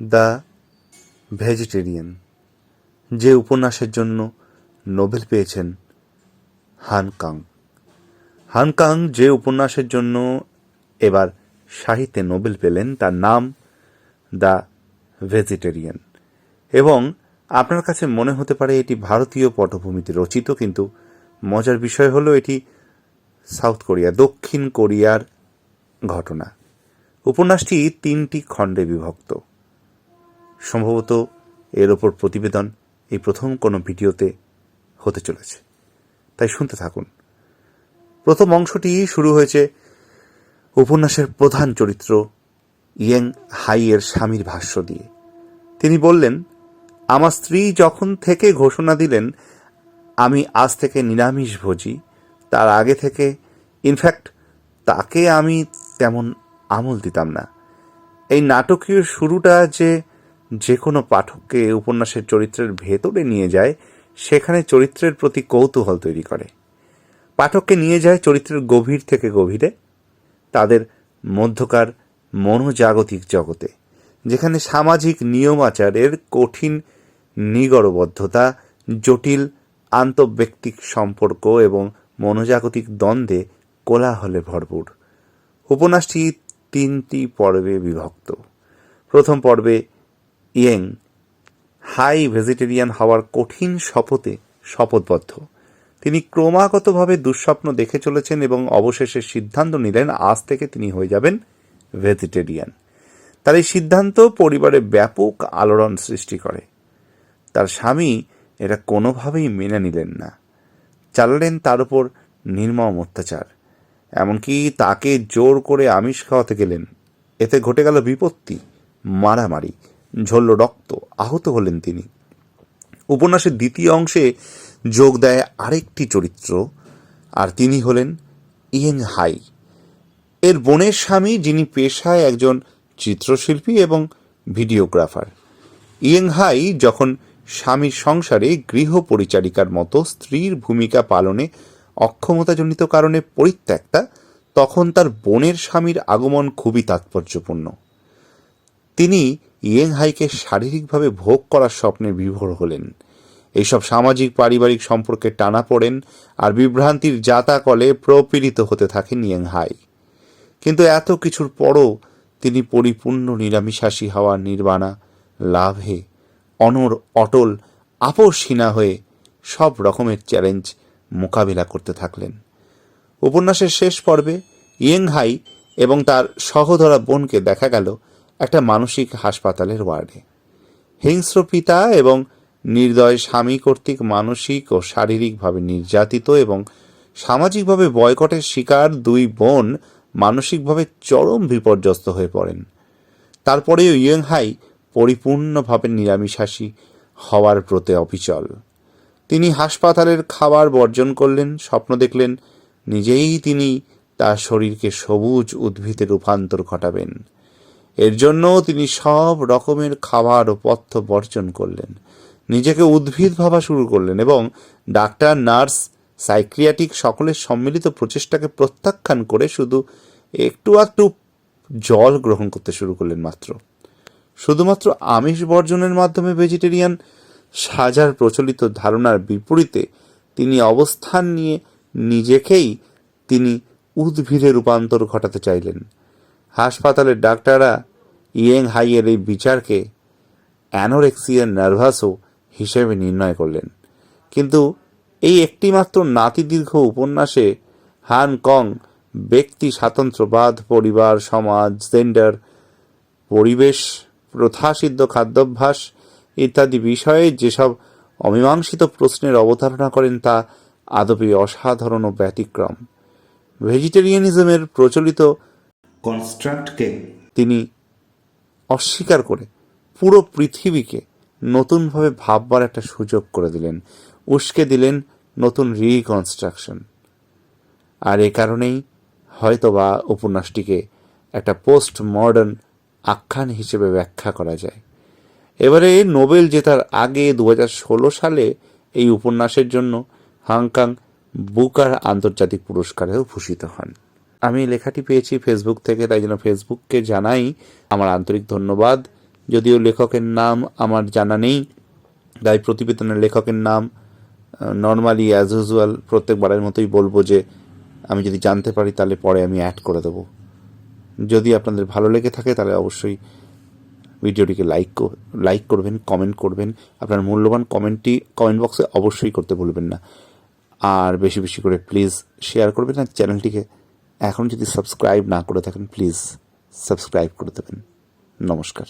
The vegetarian, যে উপন্যাসের জন্য নোবেল পেয়েছেন হানকাং হানকাং যে উপন্যাসের জন্য এবার সাহিত্যে নোবেল পেলেন, তার নাম দ্য ভেজিটেরিয়ান। এবং আপনার কাছে মনে হতে পারে এটি ভারতীয় পটভূমিতে রচিত, কিন্তু মজার বিষয় হলো এটি সাউথ কোরিয়া, দক্ষিণ কোরিয়ার ঘটনা। উপন্যাসটি তিনটি খণ্ডে বিভক্ত। সম্ভবত এর ওপর প্রতিবেদন এই প্রথম কোনো ভিডিওতে হতে চলেছে। তাই শুনতে থাকুন। প্রথম অংশটি শুরু হয়েছে উপন্যাসের প্রধান চরিত্র ইয়েং হাইয়ের স্বামীর ভাষ্য দিয়ে। তিনি বললেন, আমার স্ত্রী যখন থেকে ঘোষণা দিলেন, আমি আজ থেকে নিরামিষ ভোজি, তার আগে থেকে, ইনফ্যাক্ট, তাকে আমি তেমন আমল দিতাম না। এই নাটকীয় শুরুটা যে যে কোনো পাঠককে উপন্যাসের চরিত্রের ভেতরে নিয়ে যায়, সেখানে চরিত্রের প্রতি কৌতূহল তৈরি করে। পাঠককে নিয়ে যায় চরিত্রের গভীর থেকে গভীরে, তাদের মধ্যকার মনোজাগতিক জগতে, যেখানে সামাজিক নিয়ম আচারের কঠিন নিগড়বদ্ধতা, জটিল আন্তঃব্যক্তিক সম্পর্ক এবং মনোজাগতিক দ্বন্দ্বে কোলাহলে ভরপুর। উপন্যাসটি তিনটি পর্বে বিভক্ত। প্রথম পর্বে ইয়েং, হাই ভেজিটেরিয়ান হওয়ার কঠিন শপথে শপথবদ্ধ। তিনি ক্রমাগতভাবে দুঃস্বপ্ন দেখে চলেছেন এবং অবশেষে সিদ্ধান্ত নিলেন আজ থেকে তিনি হয়ে যাবেন ভেজিটেরিয়ান। তার এই সিদ্ধান্ত পরিবারে ব্যাপক আলোড়ন সৃষ্টি করে। তার স্বামী এটা কোনোভাবেই মেনে নিলেন না। চালালেন তার উপর নির্মম অত্যাচার। এমনকি তাকে জোর করে আমিষ খাওয়াতে গেলেন। এতে ঘটে গেল বিপত্তি, মারামারি ঝরল রক্ত আহত হলেন তিনি। উপন্যাসের দ্বিতীয় অংশে যোগ দেয় আরেকটি চরিত্র, আর তিনি হলেন ইয়েং হাই। এর বোনের স্বামী যিনি পেশায় একজন চিত্রশিল্পী এবং ভিডিওগ্রাফার। ইয়েং হাই যখন স্বামীর সংসারে গৃহ পরিচারিকার মতো স্ত্রীর ভূমিকা পালনে অক্ষমতাজনিত কারণে পরিত্যক্তা, তখন তার বোনের স্বামীর আগমন খুবই তাৎপর্যপূর্ণ। তিনি ইয়েং হাইকে শারীরিকভাবে ভোগ করার স্বপ্নে বিভোর হলেন। এইসব সামাজিক পারিবারিক সম্পর্কে টানা পড়েন আর বিভ্রান্তির জাতাকলে প্রপীড়িত হতে থাকেন ইয়েং হাই। কিন্তু এত কিছুর পরও তিনি পরিপূর্ণ নিরামিষাসী হওয়ার নির্বাণা, লাভে, অনর, অটল, আপোষহীনা হয়ে সব রকমের চ্যালেঞ্জ মোকাবিলা করতে থাকলেন। উপন্যাসের শেষ পর্বে ইয়েং হাই এবং তার সহধরা বোনকে দেখা গেল একটা মানসিক হাসপাতালের ওয়ার্ডে। হিংস্র পিতা এবং নির্দয় স্বামী কর্তৃক মানসিক ও শারীরিকভাবে নির্যাতিত এবং সামাজিকভাবে বয়কটের শিকার দুই বোন মানসিকভাবে চরম বিপর্যস্ত হয়ে পড়েন। তারপরেও ইয়েংহাই পরিপূর্ণভাবে নিরামিষাসী হওয়ার প্রতি অবিচল। তিনি হাসপাতালের খাবার বর্জন করলেন, স্বপ্ন দেখলেন, নিজেই তিনি তার শরীরকে সবুজ উদ্ভিদে রূপান্তর ঘটাবেন। এর জন্য তিনি সব রকমের খাবার ও পথ্য বর্জন করলেন। নিজেকে উদ্ভিদ ভাবা শুরু করলেন এবং ডাক্তার, নার্স, সাইক্রিয়াটিক সকলের সম্মিলিত প্রচেষ্টাকে প্রত্যাখ্যান করে শুধু একটু একটু জল গ্রহণ করতে শুরু করলেন মাত্র। শুধুমাত্র আমিষ বর্জনের মাধ্যমে ভেজিটেরিয়ান সাজার প্রচলিত ধারণার বিপরীতে তিনি অবস্থান নিয়ে নিজেকেই তিনি উদ্ভিদে রূপান্তর ঘটাতে চাইলেন। হাসপাতালের ডাক্তাররা ইয়েং হাইয়ের এই বিচারকে অ্যানোরেক্সিয়া নার্ভাসও হিসেবে নির্ণয় করলেন। কিন্তু এই একটিমাত্র নাতিদীর্ঘ উপন্যাসে হান কং ব্যক্তি স্বাতন্ত্র্যবাদ পরিবার সমাজ জেন্ডার পরিবেশ প্রথাসিদ্ধ খাদ্যাভ্যাস ইত্যাদি বিষয়ে যেসব অমীমাংসিত প্রশ্নের অবতারণা করেন তা আদপে অসাধারণ ও ব্যতিক্রম। ভেজিটেরিয়ানিজমের প্রচলিত কনস্ট্রাক্টকে তিনি অস্বীকার করে পুরো পৃথিবীকে নতুনভাবে ভাববার একটা সুযোগ করে দিলেন। উস্কে দিলেন নতুন রিকনস্ট্রাকশন আর এ কারণেই হয়তোবা উপন্যাসটিকে একটা পোস্ট মডার্ন আখ্যান হিসেবে ব্যাখ্যা করা যায়। এবারে নোবেল জেতার আগে দু হাজার ষোলো সালে এই উপন্যাসের জন্য হাংকাং বুকার আন্তর্জাতিক পুরস্কারেও ভূষিত হন। আমি লেখাটি পেয়েছি ফেসবুক থেকে, তাই জন্য ফেসবুককে জানাই আমার আন্তরিক ধন্যবাদ। যদিও লেখকের নাম আমার জানা নেই, তাই প্রতিবেদনের লেখকের নাম নর্মালি অ্যাজ ইউজুয়াল প্রত্যেকবারের মতোই বলব যে, আমি যদি জানতে পারি, তাহলে পরে আমি অ্যাড করে দেবো। যদি আপনাদের ভালো লেগে থাকে, তাহলে অবশ্যই ভিডিওটিকে লাইক লাইক করবেন কমেন্ট করবেন। আপনার মূল্যবান কমেন্টটি কমেন্ট বক্সে অবশ্যই করতে ভুলবেন না। আর বেশি বেশি করে প্লিজ শেয়ার করবেন আর চ্যানেলটিকে এখন যদি সাবস্ক্রাইব না করে থাকেন প্লিজ সাবস্ক্রাইব করে দেবেন। নমস্কার।